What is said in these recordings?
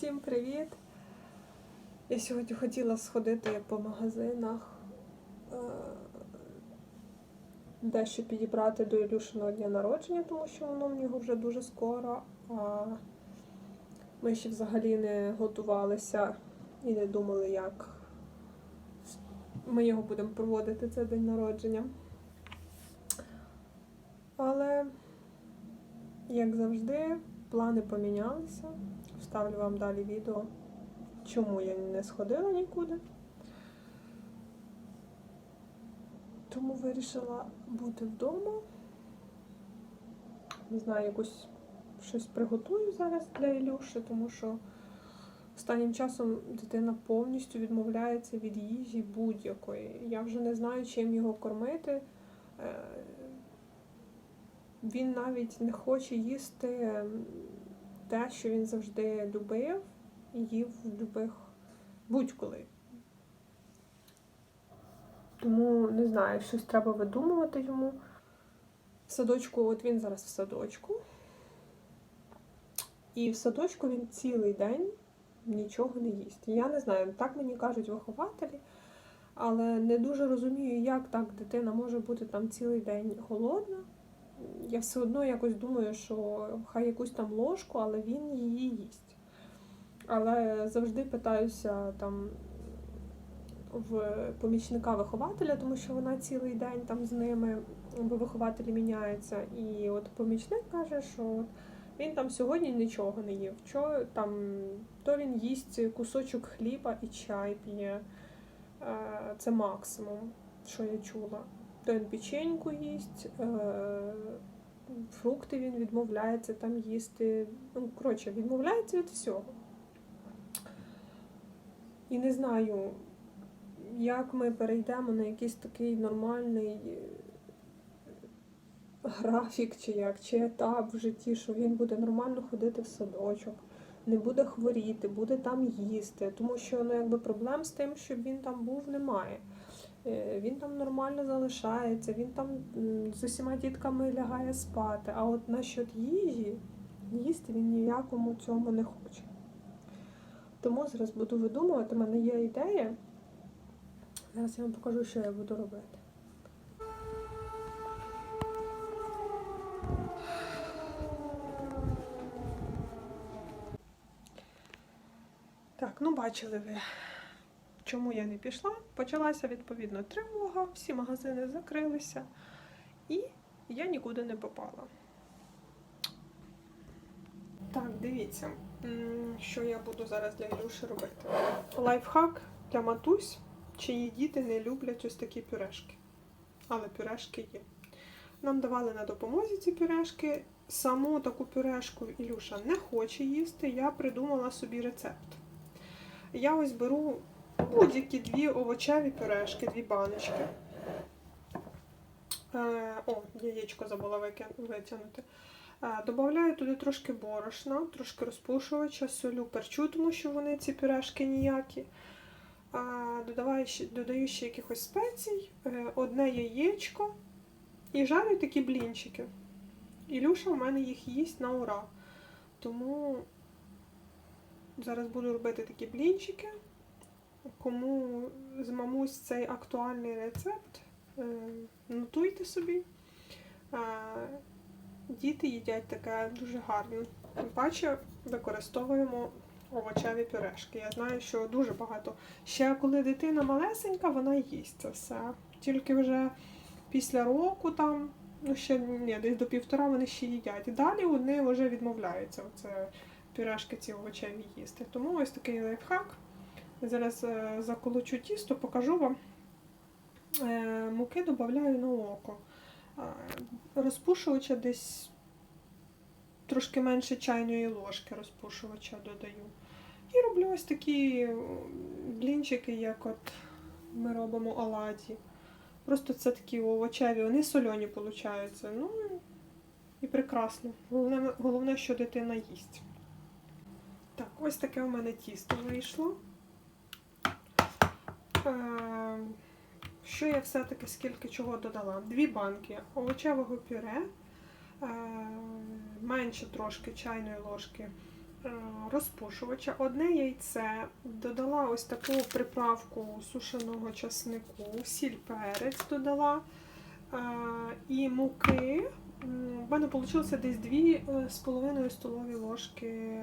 Всім привіт! Я сьогодні хотіла сходити по магазинах, е, дещо підібрати до Ілюшиного дня народження, тому що воно в нього вже дуже скоро. А ми ще взагалі не готувалися і не думали, як ми його будемо проводити цей день народження. Але, як завжди, плани помінялися. Вставлю вам далі відео, чому я не сходила нікуди. Тому вирішила бути вдома. Не знаю, якусь щось приготую зараз для Ілюші, тому що останнім часом дитина повністю відмовляється від їжі будь-якої. Я вже не знаю, чим його кормити. Е, Він навіть не хоче їсти те, що він завжди любив і їв в любих будь-коли. Тому не знаю, щось треба видумувати йому. В садочку, от він зараз в садочку. І в садочку він цілий день нічого не їсть. Я не знаю, так мені кажуть вихователі, але не дуже розумію, як так дитина може бути там цілий день голодна. Я все одно якось думаю, що хай якусь там ложку, але він її їсть. Але завжди питаюся там в помічника вихователя, тому що вона цілий день там з ними, бо вихователі міняються. І от помічник каже, що він там сьогодні нічого не їв. Що там, то він їсть кусочок хліба і чай п'є. Е, Це максимум, що я чула. Він печеньку їсть, е, фрукти він відмовляється там їсти. Ну, коротше, відмовляється від всього. І не знаю, як ми перейдемо на якийсь такий нормальний е, графік, чи як, чи етап в житті, що він буде нормально ходити в садочок, не буде хворіти, буде там їсти. Тому що ну, якби проблем з тим, щоб він там був, немає. Е, Він там нормально залишається, він там з усіма дітками лягає спати. А от насчет їжі, їсти він ніякому цьому не хоче. Тому зараз буду видумувати, у мене є ідея. Зараз я вам покажу, що я буду робити. Так, ну бачили ви, чому я не пішла. Почалася відповідно тривога, всі магазини закрилися, і я нікуди не попала. Так, дивіться, що я буду зараз для Ілюші робити. Лайфхак для матусь, чиї діти не люблять ось такі пюрешки. Але пюрешки є. Нам давали на допомозі ці пюрешки. Саму таку пюрешку Ілюша не хоче їсти. Я придумала собі рецепт. Я ось беру будь-які дві овочеві пюрешки, дві баночки. Е, о, яєчко забула витягнути. Е, Добавляю туди трошки борошна, трошки розпушувача, солю, перчу, тому що вони ці пюрешки ніякі. Е, Додаваю додаю ще якихось спецій, е, одне яєчко і жарю такі блінчики. Ілюша у мене їх їсть на ура. Тому зараз буду робити такі блінчики. Кому з мамусь цей актуальний рецепт, е, нотуйте собі. Діти їдять таке дуже гарно. Тим паче використовуємо овочеві пюрешки. Я знаю, що дуже багато. Ще коли дитина малесенька, вона їсть це все. Тільки вже після року там, ну ще ні, десь до півтора вони ще їдять. І далі вони вже відмовляються оце пюрешки ці овочеві їсти. Тому ось такий лайфхак. Зараз е, заколочу тісто, покажу вам. Е, Муки додаю на око. Розпушувача десь трошки менше чайної ложки розпушувача додаю. І роблю ось такі блінчики, як от ми робимо оладі. Просто це такі овочеві, вони сольоні получаються. Ну і прекрасно. Головне, головне, що дитина їсть. Так, ось таке у мене тісто вийшло. Е, Що я все-таки скільки чого додала? Дві банки овочевого пюре, е, менше трошки чайної ложки е, розпушувача, одне яйце, додала ось таку приправку сушеного часнику, сіль перець додала і муки. У мене вийшло десь 2,5 столові ложки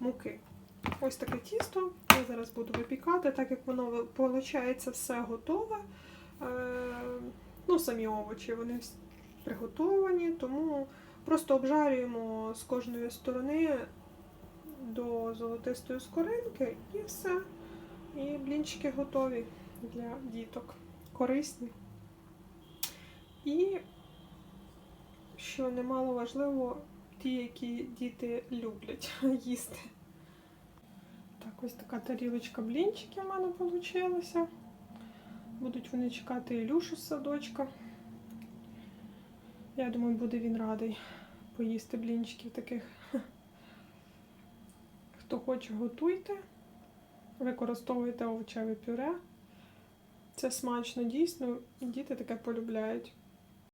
муки. Ось таке тісто. Я зараз буду випікати, так як воно виходить все готове. Е, Ну, самі овочі вони приготовані, тому просто обжарюємо з кожної сторони до золотистої скоринки і все. І блінчики готові для діток. Корисні. І, що немало важливо, ті, які діти люблять їсти. Ось така тарілочка блінчиків в мене вийшла. Будуть вони чекати Ілюшу з садочка. Я думаю, буде він радий поїсти блінчиків таких. Хто хоче, готуйте. Використовуйте овочеве пюре. Це смачно, дійсно, діти таке полюбляють.